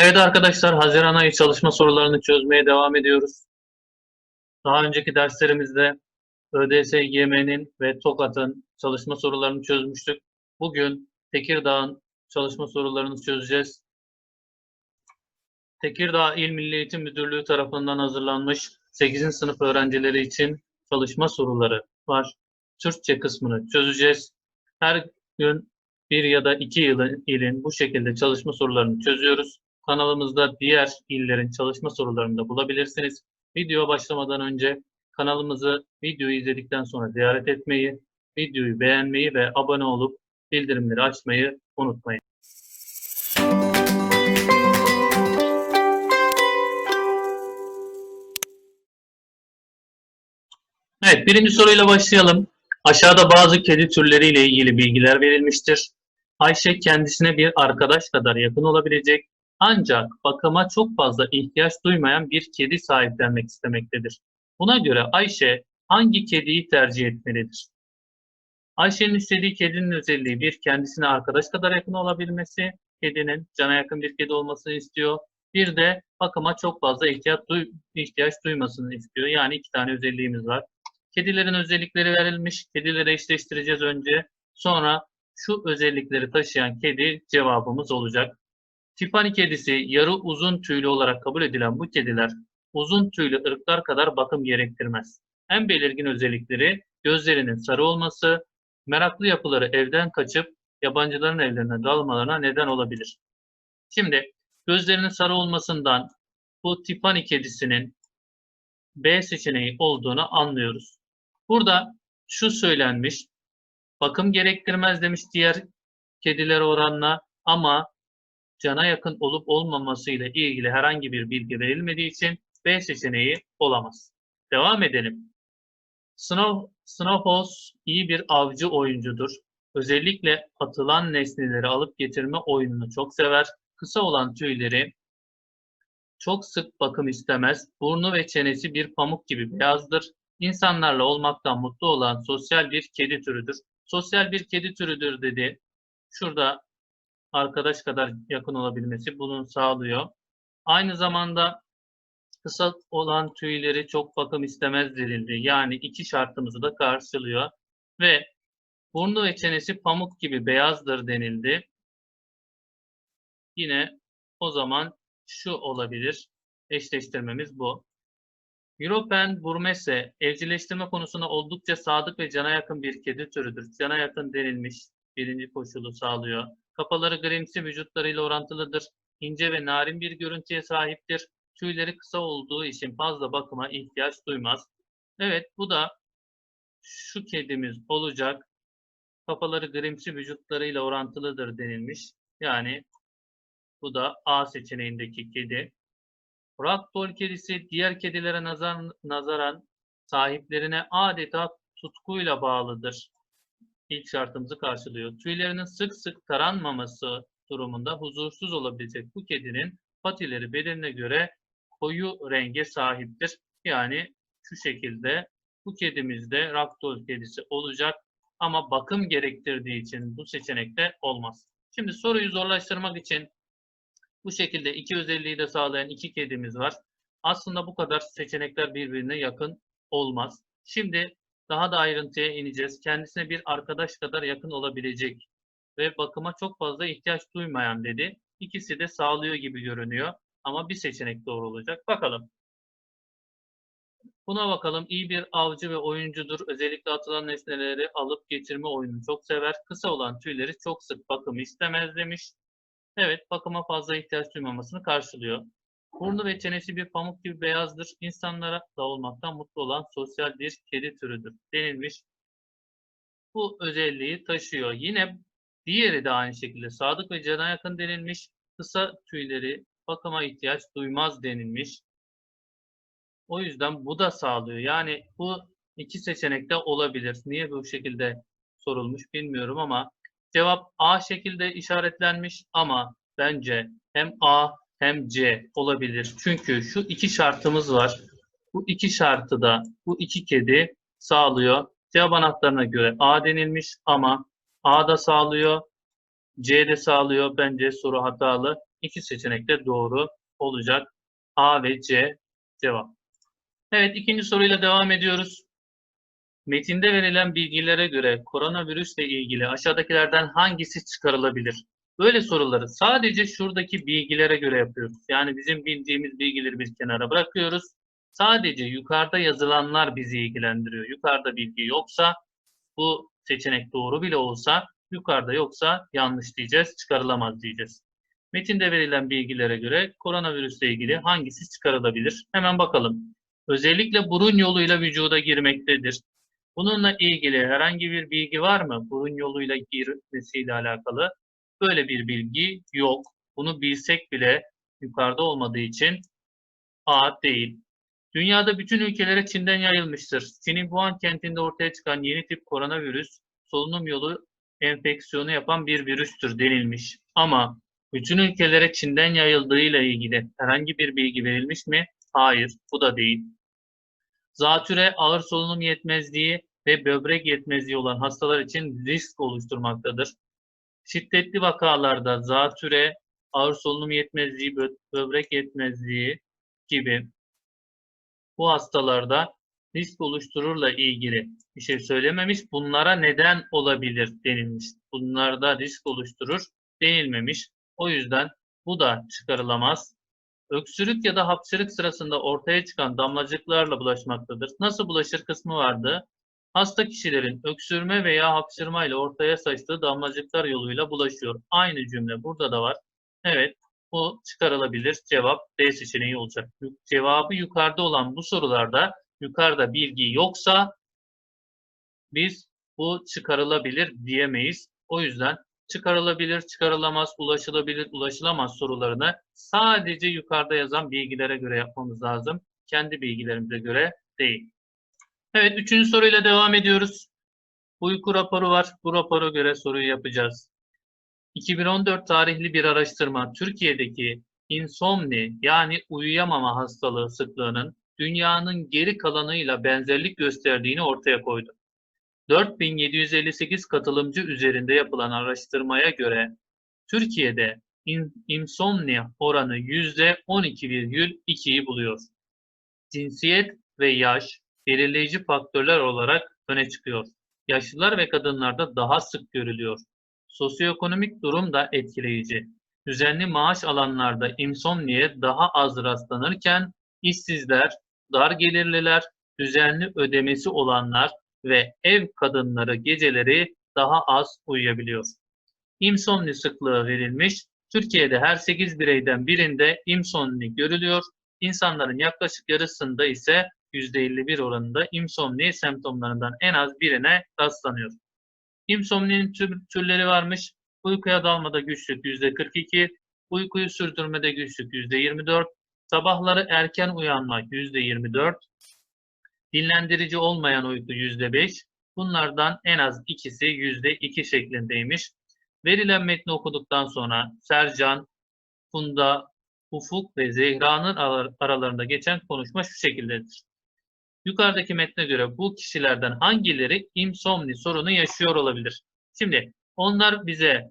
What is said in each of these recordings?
Evet arkadaşlar, Haziran ayı çalışma sorularını çözmeye devam ediyoruz. Daha önceki derslerimizde ÖDS, YM'nin ve TOKAT'ın çalışma sorularını çözmüştük. Bugün Tekirdağ'ın çalışma sorularını çözeceğiz. Tekirdağ İl Milli Eğitim Müdürlüğü tarafından hazırlanmış 8. sınıf öğrencileri için çalışma soruları var. Türkçe kısmını çözeceğiz. Her gün bir ya da iki yılın, ilin bu şekilde çalışma sorularını çözüyoruz. Kanalımızda diğer illerin çalışma sorularını da bulabilirsiniz. Video başlamadan önce kanalımızı videoyu izledikten sonra ziyaret etmeyi, videoyu beğenmeyi ve abone olup bildirimleri açmayı unutmayın. Evet, birinci soruyla başlayalım. Aşağıda bazı kedi türleriyle ilgili bilgiler verilmiştir. Ayşe kendisine bir arkadaş kadar yakın olabilecek ancak bakıma çok fazla ihtiyaç duymayan bir kedi sahiplenmek istemektedir. Buna göre Ayşe hangi kediyi tercih etmelidir? Ayşe'nin istediği kedinin özelliği bir kendisine arkadaş kadar yakın olabilmesi, kedinin cana yakın bir kedi olmasını istiyor. Bir de bakıma çok fazla ihtiyaç, duy ihtiyaç duymasını istiyor. Yani iki tane özelliğimiz var. Kedilerin özellikleri verilmiş. Kedileri eşleştireceğiz önce. Sonra şu özellikleri taşıyan kedi cevabımız olacak. Tiffany kedisi yarı uzun tüylü olarak kabul edilen bu kediler uzun tüylü ırklar kadar bakım gerektirmez. En belirgin özellikleri gözlerinin sarı olması, meraklı yapıları evden kaçıp yabancıların evlerine dalmalarına neden olabilir. Şimdi gözlerinin sarı olmasından bu Tiffany kedisinin B seçeneği olduğunu anlıyoruz. Burada şu söylenmiş, bakım gerektirmez demiş diğer kediler oranla ama cana yakın olup olmamasıyla ilgili herhangi bir bilgi verilmediği için B seçeneği olamaz. Devam edelim. Snow, Snowhouse iyi bir avcı oyuncudur. Özellikle atılan nesneleri alıp getirme oyununu çok sever. Kısa olan tüyleri çok sık bakım istemez. Burnu ve çenesi bir pamuk gibi beyazdır. İnsanlarla olmaktan mutlu olan sosyal bir kedi türüdür. Sosyal bir kedi türüdür dedi. Şurada arkadaş kadar yakın olabilmesi bunu sağlıyor. Aynı zamanda kısa olan tüyleri çok bakım istemez denildi. Yani iki şartımızı da karşılıyor. Ve burnu ve çenesi pamuk gibi beyazdır denildi. Yine o zaman şu olabilir. Eşleştirmemiz bu. European Burmese evcilleştirme konusunda oldukça sadık ve cana yakın bir kedi türüdür. Cana yakın denilmiş birinci koşulu sağlıyor. Kafaları grimsi vücutlarıyla orantılıdır. İnce ve narin bir görüntüye sahiptir. Tüyleri kısa olduğu için fazla bakıma ihtiyaç duymaz. Evet bu da şu kedimiz olacak. Kafaları grimsi vücutlarıyla orantılıdır denilmiş. Yani bu da A seçeneğindeki kedi. Ragdoll kedisi diğer kedilere nazar, nazaran sahiplerine adeta tutkuyla bağlıdır. İlk şartımızı karşılıyor. Tüylerinin sık sık taranmaması durumunda huzursuz olabilecek bu kedinin patileri bedenine göre koyu renge sahiptir. Yani şu şekilde bu kedimiz de Ragdoll kedisi olacak ama bakım gerektirdiği için bu seçenekte olmaz. Şimdi soruyu zorlaştırmak için bu şekilde iki özelliği de sağlayan iki kedimiz var. Aslında bu kadar seçenekler birbirine yakın olmaz. Şimdi daha da ayrıntıya ineceğiz. Kendisine bir arkadaş kadar yakın olabilecek ve bakıma çok fazla ihtiyaç duymayan dedi. İkisi de sağlıyor gibi görünüyor ama bir seçenek doğru olacak. Bakalım. Buna bakalım. İyi bir avcı ve oyuncudur. Özellikle atılan nesneleri alıp getirme oyununu çok sever. Kısa olan tüyleri çok sık bakım istemez demiş. Evet, bakıma fazla ihtiyaç duymamasını karşılıyor. Burnu ve çenesi bir pamuk gibi beyazdır. İnsanlara da olmaktan mutlu olan sosyal bir kedi türüdür denilmiş. Bu özelliği taşıyor. Yine diğeri de aynı şekilde sadık ve cana yakın denilmiş. Kısa tüyleri bakıma ihtiyaç duymaz denilmiş. O yüzden bu da sağlıyor. Yani bu iki seçenekte olabilir. Niye bu şekilde sorulmuş bilmiyorum ama Cevap A şekilde işaretlenmiş ama bence hem A hem C olabilir. Çünkü şu iki şartımız var. Bu iki şartı da bu iki kedi sağlıyor. Cevap anahtarına göre A denilmiş ama A da sağlıyor, C de sağlıyor. Bence soru hatalı. İki seçenek de doğru olacak. A ve C cevap. Evet ikinci soruyla devam ediyoruz. Metinde verilen bilgilere göre koronavirüsle ilgili aşağıdakilerden hangisi çıkarılabilir? Böyle soruları sadece şuradaki bilgilere göre yapıyoruz. Yani bizim bildiğimiz bilgileri bir kenara bırakıyoruz. Sadece yukarıda yazılanlar bizi ilgilendiriyor. Yukarıda bilgi yoksa bu seçenek doğru bile olsa yukarıda yoksa yanlış diyeceğiz, çıkarılamaz diyeceğiz. Metinde verilen bilgilere göre koronavirüsle ilgili hangisi çıkarılabilir? Hemen bakalım. Özellikle burun yoluyla vücuda girmektedir. Bununla ilgili herhangi bir bilgi var mı? Burun yoluyla girmesiyle alakalı. Böyle bir bilgi yok. Bunu bilsek bile yukarıda olmadığı için A değil. Dünyada bütün ülkelere Çin'den yayılmıştır. Çin'in Wuhan kentinde ortaya çıkan yeni tip koronavirüs solunum yolu enfeksiyonu yapan bir virüstür denilmiş. Ama bütün ülkelere Çin'den yayıldığıyla ilgili herhangi bir bilgi verilmiş mi? Hayır, bu da değil. Zatüre ağır solunum yetmezliği ve böbrek yetmezliği olan hastalar için risk oluşturmaktadır. Şiddetli vakalarda zatüre, ağır solunum yetmezliği, böbrek yetmezliği gibi bu hastalarda risk oluştururla ilgili bir şey söylememiş. Bunlara neden olabilir denilmiş. Bunlarda risk oluşturur denilmemiş. O yüzden bu da çıkarılamaz. Öksürük ya da hapşırık sırasında ortaya çıkan damlacıklarla bulaşmaktadır. Nasıl bulaşır kısmı vardı. Hasta kişilerin öksürme veya hapşırma ile ortaya saçtığı damlacıklar yoluyla bulaşıyor. Aynı cümle burada da var. Evet, bu çıkarılabilir. Cevap D seçeneği olacak. Cevabı yukarıda olan bu sorularda yukarıda bilgi yoksa biz bu çıkarılabilir diyemeyiz. O yüzden çıkarılabilir, çıkarılamaz, ulaşılabilir, ulaşılamaz sorularını sadece yukarıda yazan bilgilere göre yapmamız lazım. Kendi bilgilerimize göre değil. Evet, üçüncü soruyla devam ediyoruz. Uyku raporu var. Bu rapora göre soruyu yapacağız. 2014 tarihli bir araştırma Türkiye'deki insomni yani uyuyamama hastalığı sıklığının dünyanın geri kalanıyla benzerlik gösterdiğini ortaya koydu. 4758 katılımcı üzerinde yapılan araştırmaya göre Türkiye'de insomnia oranı %12,2'yi buluyor. Cinsiyet ve yaş belirleyici faktörler olarak öne çıkıyor. Yaşlılar ve kadınlarda daha sık görülüyor. Sosyoekonomik durum da etkileyici. Düzenli maaş alanlarda insomniye daha az rastlanırken işsizler, dar gelirliler, düzenli ödemesi olanlar ve ev kadınları geceleri daha az uyuyabiliyor. İmsomni sıklığı verilmiş. Türkiye'de her 8 bireyden birinde imsomni görülüyor. İnsanların yaklaşık yarısında ise %51 oranında insomni semptomlarından en az birine rastlanıyor. İnsomninin tür, türleri varmış. Uykuya dalmada güçlük %42, uykuyu sürdürmede güçlük %24, sabahları erken uyanmak %24, dinlendirici olmayan uyku %5, bunlardan en az ikisi %2 şeklindeymiş. Verilen metni okuduktan sonra Sercan, Funda, Ufuk ve Zehra'nın aralarında geçen konuşma şu şekildedir. Yukarıdaki metne göre bu kişilerden hangileri insomni sorunu yaşıyor olabilir? Şimdi onlar bize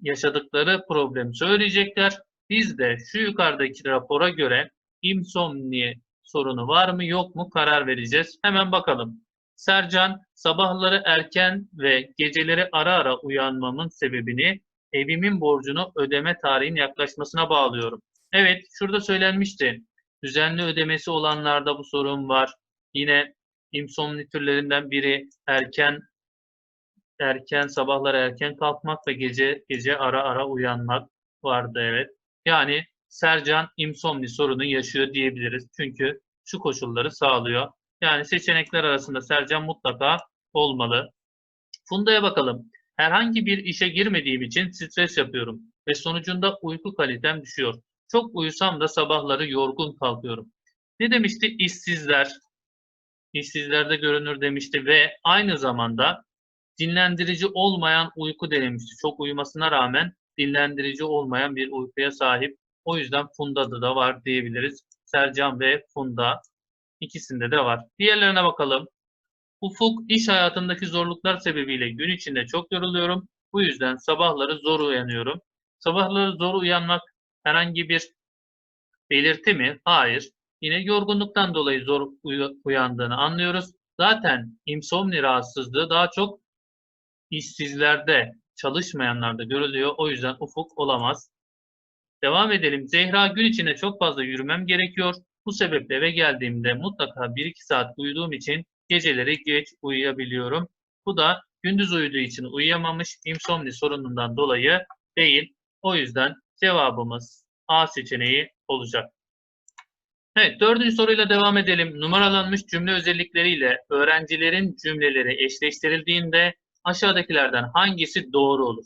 yaşadıkları problemi söyleyecekler. Biz de şu yukarıdaki rapora göre insomni sorunu var mı yok mu karar vereceğiz. Hemen bakalım. Sercan, sabahları erken ve geceleri ara ara uyanmamın sebebini evimin borcunu ödeme tarihinin yaklaşmasına bağlıyorum. Evet, şurada söylenmişti. Düzenli ödemesi olanlarda bu sorun var. Yine insomni türlerinden biri erken erken sabahlar erken kalkmak ve gece gece ara ara uyanmak vardı evet. Yani Sercan insomni sorunu yaşıyor diyebiliriz. Çünkü şu koşulları sağlıyor. Yani seçenekler arasında Sercan mutlaka olmalı. Funda'ya bakalım. Herhangi bir işe girmediğim için stres yapıyorum ve sonucunda uyku kalitem düşüyor. Çok uyusam da sabahları yorgun kalkıyorum. Ne demişti? İşsizler, işsizlerde görünür demişti ve aynı zamanda dinlendirici olmayan uyku denemişti. Çok uyumasına rağmen dinlendirici olmayan bir uykuya sahip. O yüzden Funda'da da var diyebiliriz. Sercan ve Funda ikisinde de var. Diğerlerine bakalım. Ufuk iş hayatındaki zorluklar sebebiyle gün içinde çok yoruluyorum. Bu yüzden sabahları zor uyanıyorum. Sabahları zor uyanmak Herhangi bir belirti mi? Hayır. Yine yorgunluktan dolayı zor uyandığını anlıyoruz. Zaten insomni rahatsızlığı daha çok işsizlerde, çalışmayanlarda görülüyor. O yüzden ufuk olamaz. Devam edelim. Zehra gün içinde çok fazla yürümem gerekiyor. Bu sebeple eve geldiğimde mutlaka 1-2 saat uyuduğum için geceleri geç uyuyabiliyorum. Bu da gündüz uyuduğu için uyuyamamış insomni sorunundan dolayı değil. O yüzden cevabımız A seçeneği olacak. Evet, dördüncü soruyla devam edelim. Numaralanmış cümle özellikleriyle öğrencilerin cümleleri eşleştirildiğinde aşağıdakilerden hangisi doğru olur?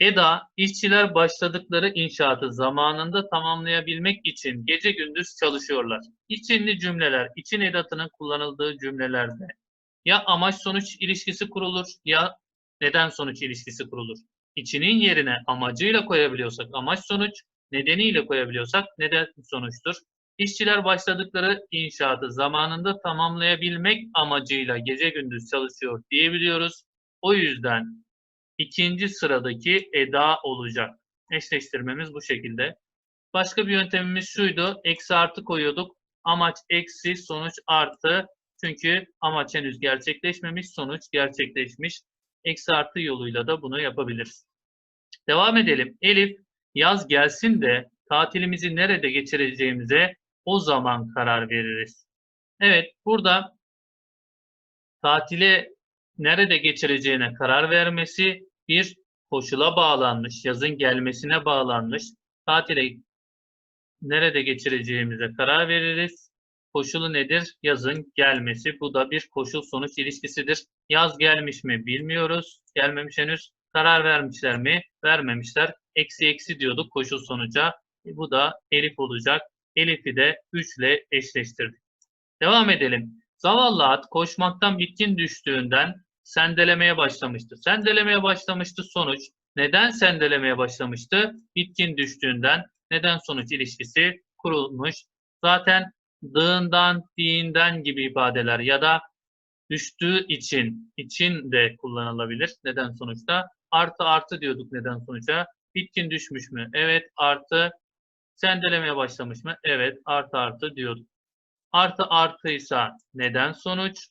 Eda, işçiler başladıkları inşaatı zamanında tamamlayabilmek için gece gündüz çalışıyorlar. İçinli cümleler, için edatının kullanıldığı cümlelerde ya amaç sonuç ilişkisi kurulur ya neden sonuç ilişkisi kurulur. İçinin yerine amacıyla koyabiliyorsak amaç sonuç, nedeniyle koyabiliyorsak neden sonuçtur. İşçiler başladıkları inşaatı zamanında tamamlayabilmek amacıyla gece gündüz çalışıyor diyebiliyoruz. O yüzden ikinci sıradaki eda olacak. Eşleştirmemiz bu şekilde. Başka bir yöntemimiz şuydu. Eksi artı koyuyorduk. Amaç eksi, sonuç artı. Çünkü amaç henüz gerçekleşmemiş, sonuç gerçekleşmiş. Eksi artı yoluyla da bunu yapabiliriz. Devam edelim. Elif, yaz gelsin de tatilimizi nerede geçireceğimize o zaman karar veririz. Evet, burada tatile nerede geçireceğine karar vermesi bir koşula bağlanmış, yazın gelmesine bağlanmış. Tatile nerede geçireceğimize karar veririz. Koşulu nedir? Yazın gelmesi. Bu da bir koşul sonuç ilişkisidir. Yaz gelmiş mi bilmiyoruz. Gelmemiş henüz. Karar vermişler mi? Vermemişler. Eksi eksi diyorduk koşul sonuca. E, bu da Elif olacak. Elif'i de 3 ile eşleştirdik. Devam edelim. Zavallı at koşmaktan bitkin düştüğünden sendelemeye başlamıştı. Sendelemeye başlamıştı sonuç. Neden sendelemeye başlamıştı? Bitkin düştüğünden neden sonuç ilişkisi kurulmuş. Zaten dığından, diğinden gibi ifadeler ya da düştüğü için, için de kullanılabilir. Neden sonuçta? Artı artı diyorduk neden sonuca. Bitkin düşmüş mü? Evet artı. Sendelemeye başlamış mı? Evet artı artı diyorduk. Artı artıysa neden sonuç?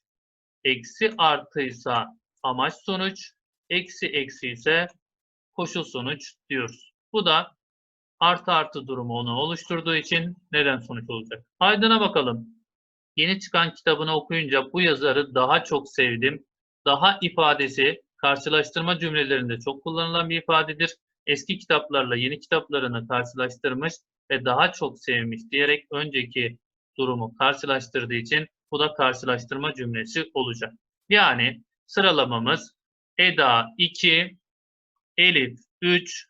Eksi artıysa amaç sonuç. Eksi eksi ise koşul sonuç diyoruz. Bu da artı artı durumu onu oluşturduğu için neden sonuç olacak. Aydın'a bakalım. Yeni çıkan kitabını okuyunca bu yazarı daha çok sevdim. Daha ifadesi karşılaştırma cümlelerinde çok kullanılan bir ifadedir. Eski kitaplarla yeni kitaplarını karşılaştırmış ve daha çok sevmiş diyerek önceki durumu karşılaştırdığı için bu da karşılaştırma cümlesi olacak. Yani sıralamamız Eda 2, Elif 3,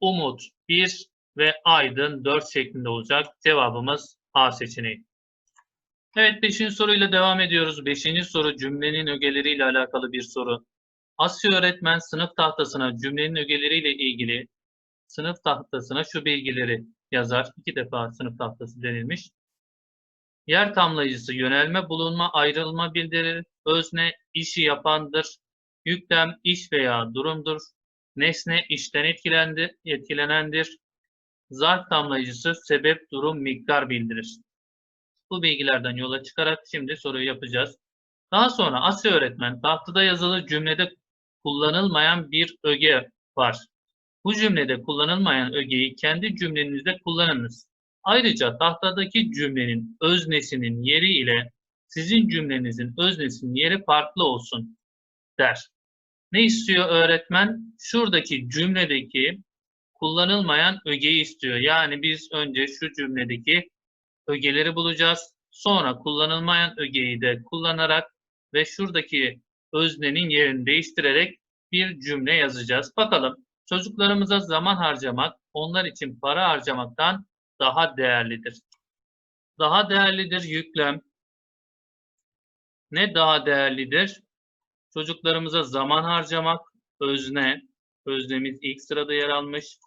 Umut 1 ve Aydın 4 şeklinde olacak. Cevabımız A seçeneği. Evet 5. soruyla devam ediyoruz. 5. soru cümlenin ögeleriyle alakalı bir soru. Asya öğretmen sınıf tahtasına cümlenin ögeleriyle ilgili sınıf tahtasına şu bilgileri yazar. İki defa sınıf tahtası denilmiş. Yer tamlayıcısı yönelme, bulunma, ayrılma bildirir. Özne işi yapandır. Yüklem iş veya durumdur. Nesne işten etkilendi, etkilenendir. Zarf tamlayıcısı sebep, durum, miktar bildirir. Bu bilgilerden yola çıkarak şimdi soruyu yapacağız. Daha sonra Asya öğretmen tahtada yazılı cümlede kullanılmayan bir öge var. Bu cümlede kullanılmayan ögeyi kendi cümlenizde kullanınız. Ayrıca tahtadaki cümlenin öznesinin yeri ile sizin cümlenizin öznesinin yeri farklı olsun der. Ne istiyor öğretmen? Şuradaki cümledeki kullanılmayan ögeyi istiyor. Yani biz önce şu cümledeki ögeleri bulacağız. Sonra kullanılmayan ögeyi de kullanarak ve şuradaki öznenin yerini değiştirerek bir cümle yazacağız. Bakalım çocuklarımıza zaman harcamak onlar için para harcamaktan daha değerlidir. Daha değerlidir yüklem. Ne daha değerlidir? Çocuklarımıza zaman harcamak özne. Öznemiz ilk sırada yer almış.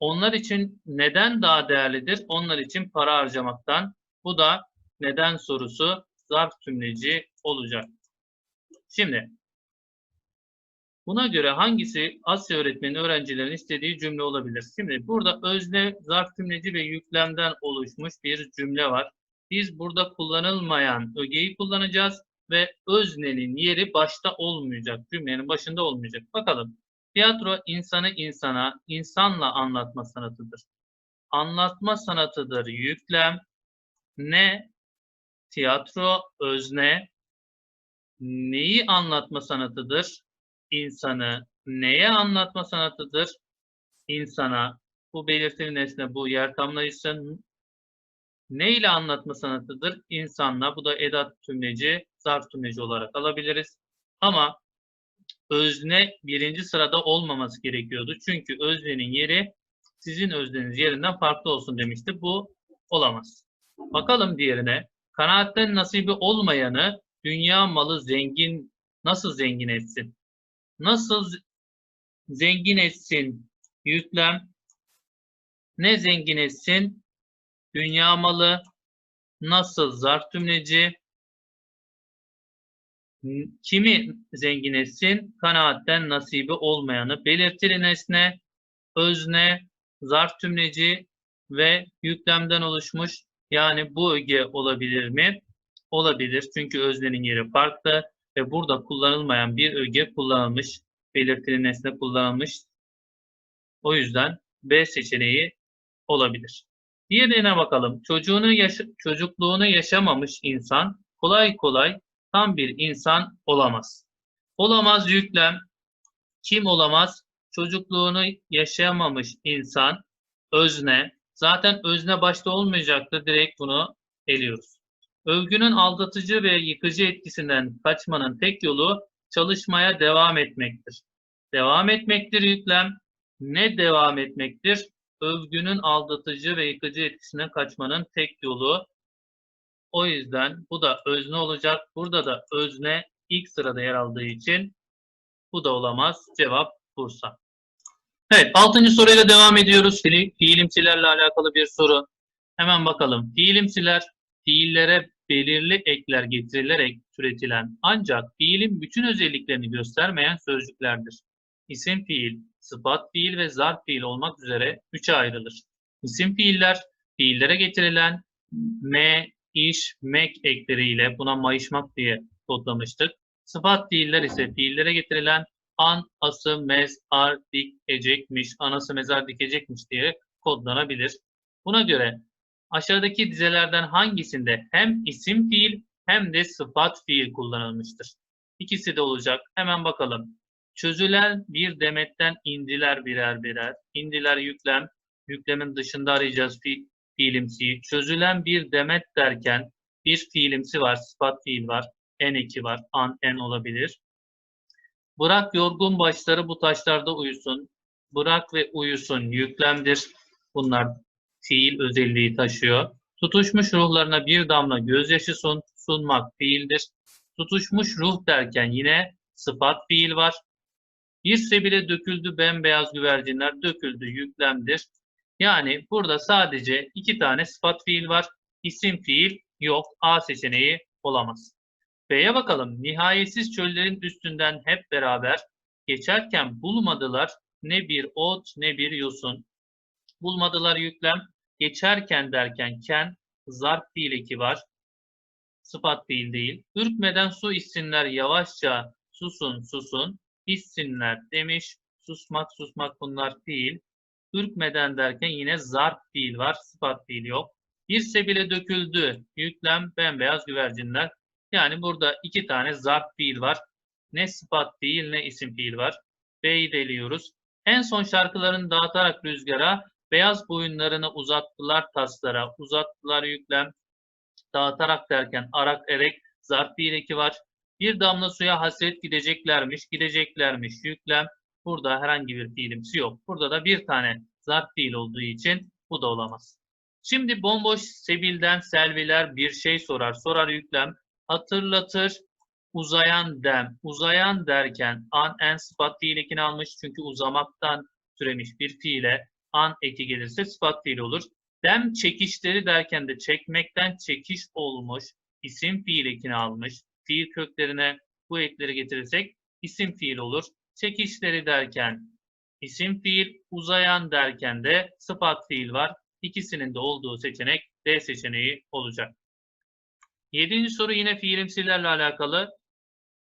Onlar için neden daha değerlidir? Onlar için para harcamaktan. Bu da neden sorusu zarf tümleci olacak. Şimdi Buna göre hangisi Asya öğretmenin öğrencilerin istediği cümle olabilir? Şimdi burada özne, zarf cümleci ve yüklemden oluşmuş bir cümle var. Biz burada kullanılmayan ögeyi kullanacağız ve öznenin yeri başta olmayacak. Cümlenin başında olmayacak. Bakalım. Tiyatro insanı insana, insanla anlatma sanatıdır. Anlatma sanatıdır yüklem. Ne? Tiyatro özne. Neyi anlatma sanatıdır? insanı neye anlatma sanatıdır? İnsana bu belirtili nesne bu yer tamlayıcısı ne ile anlatma sanatıdır? İnsanla bu da edat tümleci, zarf tümleci olarak alabiliriz. Ama özne birinci sırada olmaması gerekiyordu. Çünkü öznenin yeri sizin özneniz yerinden farklı olsun demişti. Bu olamaz. Bakalım diğerine. Kanaatten nasibi olmayanı dünya malı zengin nasıl zengin etsin? Nasıl zengin etsin? Yüklem. Ne zengin etsin? Dünya malı. Nasıl zarf tümleci? Kimi zengin etsin? Kanaatten nasibi olmayanı. Belirtili nesne, özne, zarf tümleci ve yüklemden oluşmuş. Yani bu öge olabilir mi? Olabilir. Çünkü öznenin yeri farklı ve burada kullanılmayan bir öge kullanılmış, belirtili nesne kullanılmış. O yüzden B seçeneği olabilir. Diğerine bakalım. Çocuğunu yaşa çocukluğunu yaşamamış insan kolay kolay tam bir insan olamaz. Olamaz yüklem. Kim olamaz? Çocukluğunu yaşayamamış insan özne. Zaten özne başta olmayacaktı. Direkt bunu eliyoruz. Övgünün aldatıcı ve yıkıcı etkisinden kaçmanın tek yolu çalışmaya devam etmektir. Devam etmektir yüklem. Ne devam etmektir? Övgünün aldatıcı ve yıkıcı etkisinden kaçmanın tek yolu. O yüzden bu da özne olacak. Burada da özne ilk sırada yer aldığı için bu da olamaz. Cevap Bursa. Evet, altıncı soruyla devam ediyoruz. Fiilimsilerle alakalı bir soru. Hemen bakalım. Fiilimsiler fiillere belirli ekler getirilerek türetilen ancak fiilin bütün özelliklerini göstermeyen sözcüklerdir. İsim fiil, sıfat fiil ve zarf fiil olmak üzere üçe ayrılır. İsim fiiller, fiillere getirilen me, iş, mek ekleriyle buna mayışmak diye kodlamıştık. Sıfat fiiller ise fiillere getirilen an, ası, mez, ar, dik, ecekmiş, anası mezar dikecekmiş diye kodlanabilir. Buna göre Aşağıdaki dizelerden hangisinde hem isim fiil hem de sıfat fiil kullanılmıştır? İkisi de olacak. Hemen bakalım. Çözülen bir demetten indiler birer birer. İndiler yüklem. Yüklemin dışında arayacağız fi fiilimsiyi. Çözülen bir demet derken bir fiilimsi var, sıfat fiil var. En eki var, an, en olabilir. Bırak yorgun başları bu taşlarda uyusun. Bırak ve uyusun yüklemdir. Bunlar fiil özelliği taşıyor. Tutuşmuş ruhlarına bir damla gözyaşı sun, sunmak fiildir. Tutuşmuş ruh derken yine sıfat fiil var. Bir sebile döküldü bembeyaz güvercinler döküldü yüklemdir. Yani burada sadece iki tane sıfat fiil var. İsim fiil yok. A seçeneği olamaz. B'ye bakalım. Nihayetsiz çöllerin üstünden hep beraber geçerken bulmadılar ne bir ot ne bir yosun. Bulmadılar yüklem. Geçerken derken ken zarf fiil eki var. Sıfat fiil değil. Ürkmeden su içsinler yavaşça susun susun. İçsinler demiş. Susmak susmak bunlar fiil. Ürkmeden derken yine zarf fiil var. Sıfat fiil yok. Bir sebile döküldü. Yüklem bembeyaz güvercinler. Yani burada iki tane zarf fiil var. Ne sıfat fiil ne isim fiil var. B'yi deliyoruz. En son şarkılarını dağıtarak rüzgara Beyaz boyunlarını uzattılar taslara, uzattılar yüklem, dağıtarak derken arak erek zarf bir eki var. Bir damla suya hasret gideceklermiş, gideceklermiş yüklem. Burada herhangi bir fiilimsi yok. Burada da bir tane zarf fiil olduğu için bu da olamaz. Şimdi bomboş sebilden selviler bir şey sorar. Sorar yüklem. Hatırlatır uzayan dem. Uzayan derken an en sıfat fiil almış. Çünkü uzamaktan türemiş bir fiile an eki gelirse sıfat fiil olur. Dem çekişleri derken de çekmekten çekiş olmuş, isim fiil ekini almış. Fiil köklerine bu ekleri getirirsek isim fiil olur. çekişleri derken isim fiil, uzayan derken de sıfat fiil var. İkisinin de olduğu seçenek D seçeneği olacak. Yedinci soru yine fiilimsilerle alakalı.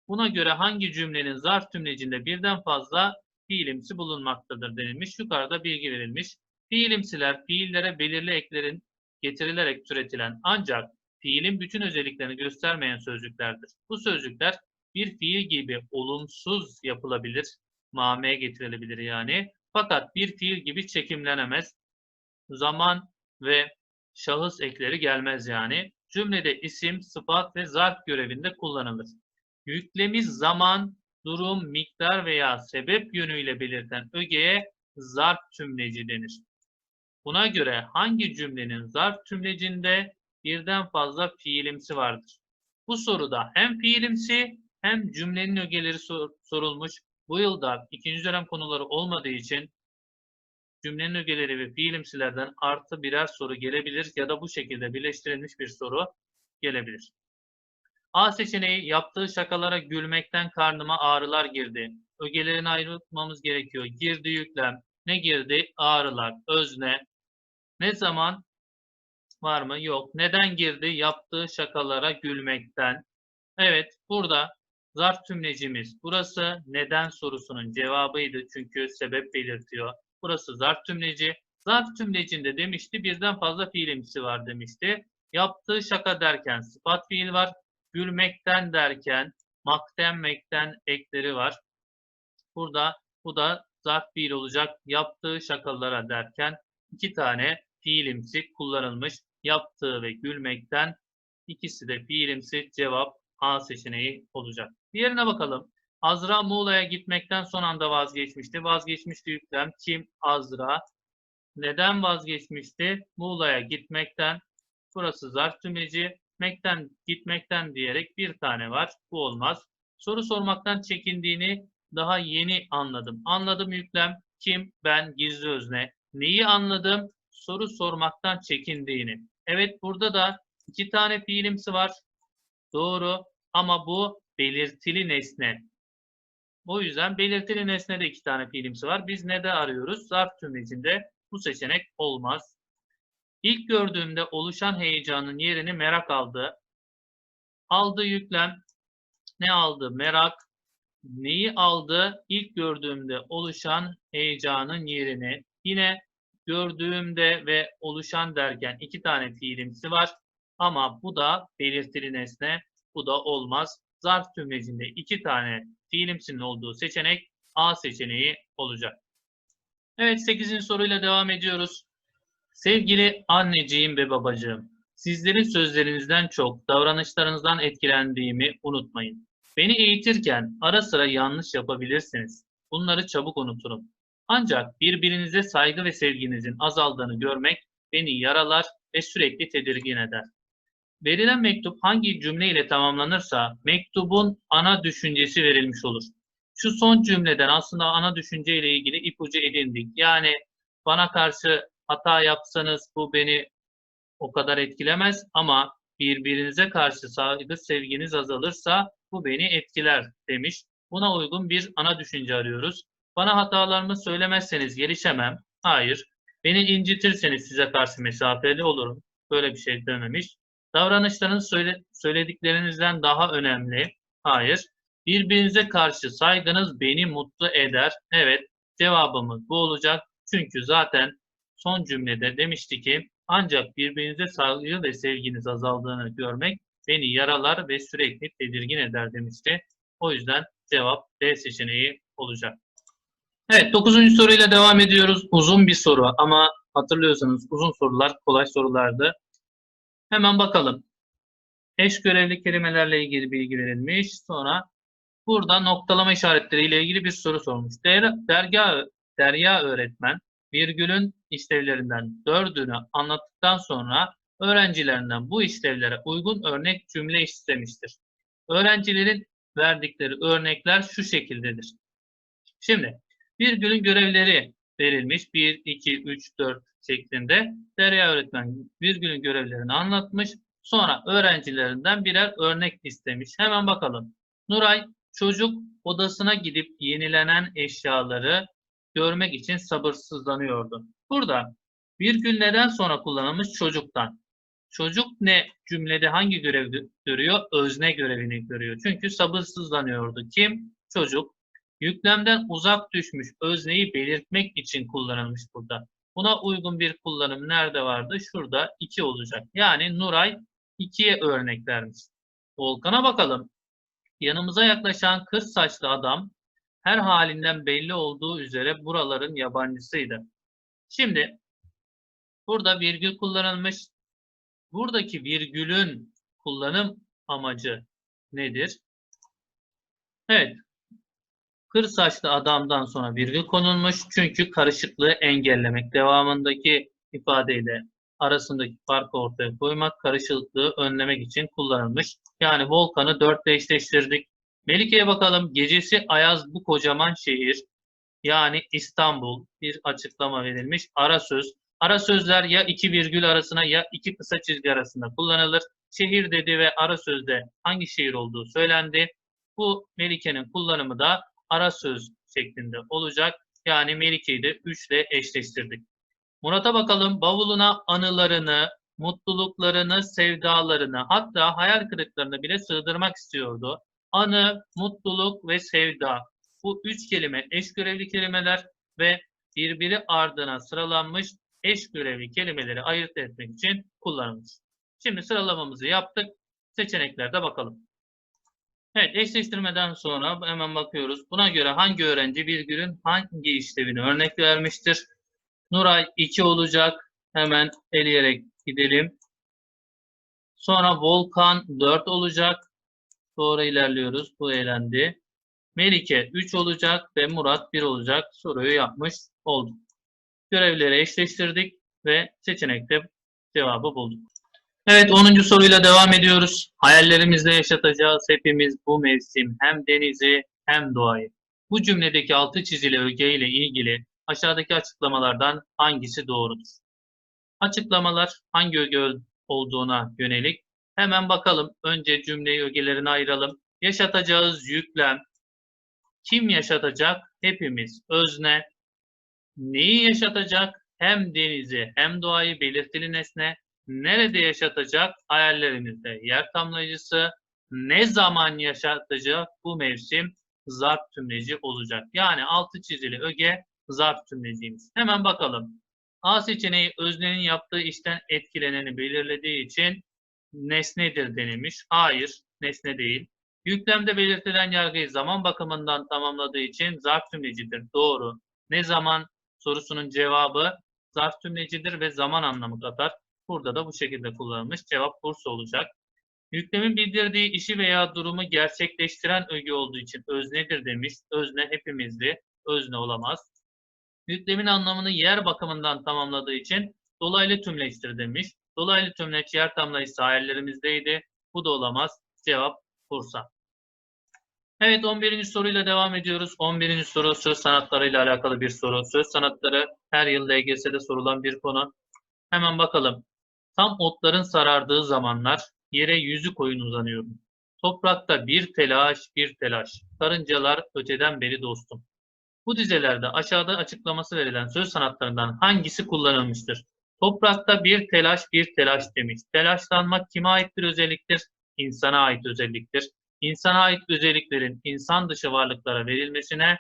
Buna göre hangi cümlenin zarf tümlecinde birden fazla fiilimsi bulunmaktadır denilmiş. Yukarıda bilgi verilmiş. Fiilimsiler fiillere belirli eklerin getirilerek türetilen ancak fiilin bütün özelliklerini göstermeyen sözcüklerdir. Bu sözcükler bir fiil gibi olumsuz yapılabilir, mameye getirilebilir yani. Fakat bir fiil gibi çekimlenemez. Zaman ve şahıs ekleri gelmez yani. Cümlede isim, sıfat ve zarf görevinde kullanılır. Yüklemi zaman, durum, miktar veya sebep yönüyle belirten ögeye zarf tümleci denir. Buna göre hangi cümlenin zarf tümlecinde birden fazla fiilimsi vardır? Bu soruda hem fiilimsi hem cümlenin ögeleri sor- sorulmuş. Bu yılda ikinci dönem konuları olmadığı için cümlenin ögeleri ve fiilimsilerden artı birer soru gelebilir ya da bu şekilde birleştirilmiş bir soru gelebilir. A seçeneği yaptığı şakalara gülmekten karnıma ağrılar girdi. Ögelerini ayrılmamız gerekiyor. Girdi yüklem. Ne girdi? Ağrılar. Özne. Ne zaman? Var mı? Yok. Neden girdi? Yaptığı şakalara gülmekten. Evet, burada zarf tümlecimiz. Burası neden sorusunun cevabıydı çünkü sebep belirtiyor. Burası zarf tümleci. Zarf tümlecinde demişti birden fazla fiilimsi var demişti. Yaptığı şaka derken sıfat fiil var. Gülmekten derken maktenmekten ekleri var. Burada bu da zarf fiil olacak. Yaptığı şakalara derken iki tane fiilimsi kullanılmış. Yaptığı ve gülmekten ikisi de fiilimsi cevap A seçeneği olacak. Diğerine bakalım. Azra Muğla'ya gitmekten son anda vazgeçmişti. Vazgeçmişti yüklem. Kim? Azra. Neden vazgeçmişti? Muğla'ya gitmekten. Burası zarf tümleci. Mekten, gitmekten diyerek bir tane var. Bu olmaz. Soru sormaktan çekindiğini daha yeni anladım. Anladım yüklem. Kim? Ben. Gizli özne. Neyi anladım? Soru sormaktan çekindiğini. Evet burada da iki tane fiilimsi var. Doğru ama bu belirtili nesne. O yüzden belirtili nesnede iki tane fiilimsi var. Biz ne de arıyoruz? Zarf tümlecinde bu seçenek olmaz. İlk gördüğümde oluşan heyecanın yerini merak aldı. Aldı yüklem. Ne aldı? Merak. Neyi aldı? İlk gördüğümde oluşan heyecanın yerini. Yine gördüğümde ve oluşan derken iki tane fiilimsi var. Ama bu da belirtili nesne. Bu da olmaz. Zarf tümlecinde iki tane fiilimsinin olduğu seçenek A seçeneği olacak. Evet 8. soruyla devam ediyoruz. Sevgili anneciğim ve babacığım, sizlerin sözlerinizden çok davranışlarınızdan etkilendiğimi unutmayın. Beni eğitirken ara sıra yanlış yapabilirsiniz. Bunları çabuk unuturum. Ancak birbirinize saygı ve sevginizin azaldığını görmek beni yaralar ve sürekli tedirgin eder. Verilen mektup hangi cümle ile tamamlanırsa mektubun ana düşüncesi verilmiş olur. Şu son cümleden aslında ana düşünce ile ilgili ipucu edindik. Yani bana karşı hata yapsanız bu beni o kadar etkilemez ama birbirinize karşı saygı sevginiz azalırsa bu beni etkiler demiş. Buna uygun bir ana düşünce arıyoruz. Bana hatalarımı söylemezseniz gelişemem. Hayır. Beni incitirseniz size karşı mesafeli olurum. Böyle bir şey dememiş. Davranışlarınız söyle, söylediklerinizden daha önemli. Hayır. Birbirinize karşı saygınız beni mutlu eder. Evet. Cevabımız bu olacak. Çünkü zaten son cümlede demişti ki ancak birbirinize saygı ve sevginiz azaldığını görmek beni yaralar ve sürekli tedirgin eder demişti. O yüzden cevap D seçeneği olacak. Evet 9. soruyla devam ediyoruz. Uzun bir soru ama hatırlıyorsanız uzun sorular kolay sorulardı. Hemen bakalım. Eş görevli kelimelerle ilgili bilgi verilmiş. Sonra burada noktalama işaretleriyle ilgili bir soru sormuş. Der, derya, derya öğretmen virgülün işlevlerinden dördünü anlattıktan sonra öğrencilerinden bu işlevlere uygun örnek cümle istemiştir. Öğrencilerin verdikleri örnekler şu şekildedir. Şimdi virgülün görevleri verilmiş. 1, 2, 3, 4 şeklinde. Derya öğretmen virgülün görevlerini anlatmış. Sonra öğrencilerinden birer örnek istemiş. Hemen bakalım. Nuray Çocuk odasına gidip yenilenen eşyaları görmek için sabırsızlanıyordu. Burada virgül neden sonra kullanılmış çocuktan. Çocuk ne cümlede hangi görevi görüyor? Özne görevini görüyor. Çünkü sabırsızlanıyordu. Kim? Çocuk. Yüklemden uzak düşmüş özneyi belirtmek için kullanılmış burada. Buna uygun bir kullanım nerede vardı? Şurada 2 olacak. Yani Nuray 2'ye örnek vermiş. Volkan'a bakalım. Yanımıza yaklaşan kır saçlı adam her halinden belli olduğu üzere buraların yabancısıydı. Şimdi burada virgül kullanılmış. Buradaki virgülün kullanım amacı nedir? Evet. Kır saçlı adamdan sonra virgül konulmuş. Çünkü karışıklığı engellemek. Devamındaki ifadeyle arasındaki farkı ortaya koymak, karışıklığı önlemek için kullanılmış. Yani Volkan'ı 4 ile eşleştirdik. Melike'ye bakalım. Gecesi ayaz bu kocaman şehir. Yani İstanbul bir açıklama verilmiş. Ara söz. Ara sözler ya iki virgül arasına ya iki kısa çizgi arasında kullanılır. Şehir dedi ve ara sözde hangi şehir olduğu söylendi. Bu Melike'nin kullanımı da ara söz şeklinde olacak. Yani Melike'yi de 3 ile eşleştirdik. Murat'a bakalım. Bavuluna anılarını, mutluluklarını, sevdalarını hatta hayal kırıklarını bile sığdırmak istiyordu. Anı, mutluluk ve sevda. Bu üç kelime eş görevli kelimeler ve birbiri ardına sıralanmış eş görevli kelimeleri ayırt etmek için kullanılmış. Şimdi sıralamamızı yaptık. Seçeneklerde bakalım. Evet, eşleştirmeden sonra hemen bakıyoruz. Buna göre hangi öğrenci virgülün hangi işlevini örnek vermiştir? Nuray 2 olacak. Hemen eleyerek gidelim. Sonra Volkan 4 olacak. Doğru ilerliyoruz. Bu eğlendi. Melike 3 olacak ve Murat 1 olacak. Soruyu yapmış olduk. Görevleri eşleştirdik ve seçenekte cevabı bulduk. Evet 10. soruyla devam ediyoruz. Hayallerimizde yaşatacağız hepimiz bu mevsim hem denizi hem doğayı. Bu cümledeki altı çizili öge ile ilgili aşağıdaki açıklamalardan hangisi doğrudur? Açıklamalar hangi öge olduğuna yönelik. Hemen bakalım. Önce cümleyi ögelerine ayıralım. Yaşatacağız yüklem. Kim yaşatacak? Hepimiz. Özne. Neyi yaşatacak? Hem denizi hem doğayı belirtili nesne. Nerede yaşatacak? Hayallerimizde. Yer tamlayıcısı. Ne zaman yaşatacak? Bu mevsim zarf tümleci olacak. Yani altı çizili öge zarf tümleciymiş. Hemen bakalım. A seçeneği öznenin yaptığı işten etkileneni belirlediği için nesnedir denilmiş. Hayır, nesne değil. Yüklemde belirtilen yargıyı zaman bakımından tamamladığı için zarf tümlecidir. Doğru. Ne zaman sorusunun cevabı zarf tümlecidir ve zaman anlamı katar. Burada da bu şekilde kullanılmış. Cevap Bursa olacak. Yüklemin bildirdiği işi veya durumu gerçekleştiren öge olduğu için öznedir demiş. Özne hepimizdi. Özne olamaz. Yüklemin anlamını yer bakımından tamamladığı için dolaylı tümleçtir demiş. Dolaylı tümleç yer tamlayıcısı hayallerimizdeydi. Bu da olamaz. Cevap Bursa. Evet 11. soruyla devam ediyoruz. 11. soru söz sanatlarıyla alakalı bir soru. Söz sanatları her yıl LGS'de sorulan bir konu. Hemen bakalım. Tam otların sarardığı zamanlar yere yüzü koyun uzanıyorum. Toprakta bir telaş bir telaş. Karıncalar öteden beri dostum. Bu dizelerde aşağıda açıklaması verilen söz sanatlarından hangisi kullanılmıştır? Toprakta bir telaş bir telaş demiş. Telaşlanmak kime ait bir özelliktir? İnsana ait özelliktir. İnsana ait özelliklerin insan dışı varlıklara verilmesine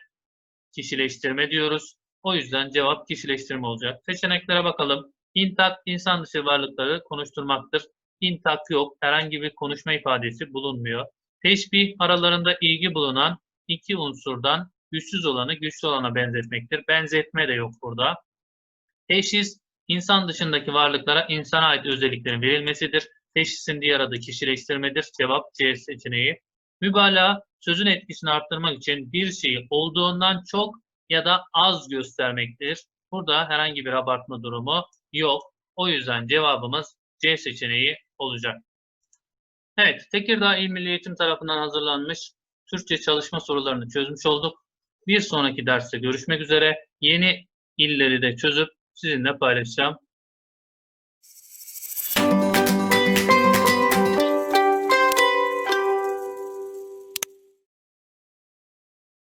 kişileştirme diyoruz. O yüzden cevap kişileştirme olacak. Seçeneklere bakalım. İntak insan dışı varlıkları konuşturmaktır. İntak yok. Herhangi bir konuşma ifadesi bulunmuyor. Teşbih aralarında ilgi bulunan iki unsurdan güçsüz olanı güçlü olana benzetmektir. Benzetme de yok burada. Teşhis insan dışındaki varlıklara insana ait özelliklerin verilmesidir. Teşhisin diğer adı kişileştirmedir. Cevap C seçeneği. Mübalağa sözün etkisini arttırmak için bir şeyi olduğundan çok ya da az göstermektir. Burada herhangi bir abartma durumu yok. O yüzden cevabımız C seçeneği olacak. Evet, Tekirdağ İl Milli Eğitim tarafından hazırlanmış Türkçe çalışma sorularını çözmüş olduk. Bir sonraki derste görüşmek üzere. Yeni illeri de çözüp sizinle paylaşacağım.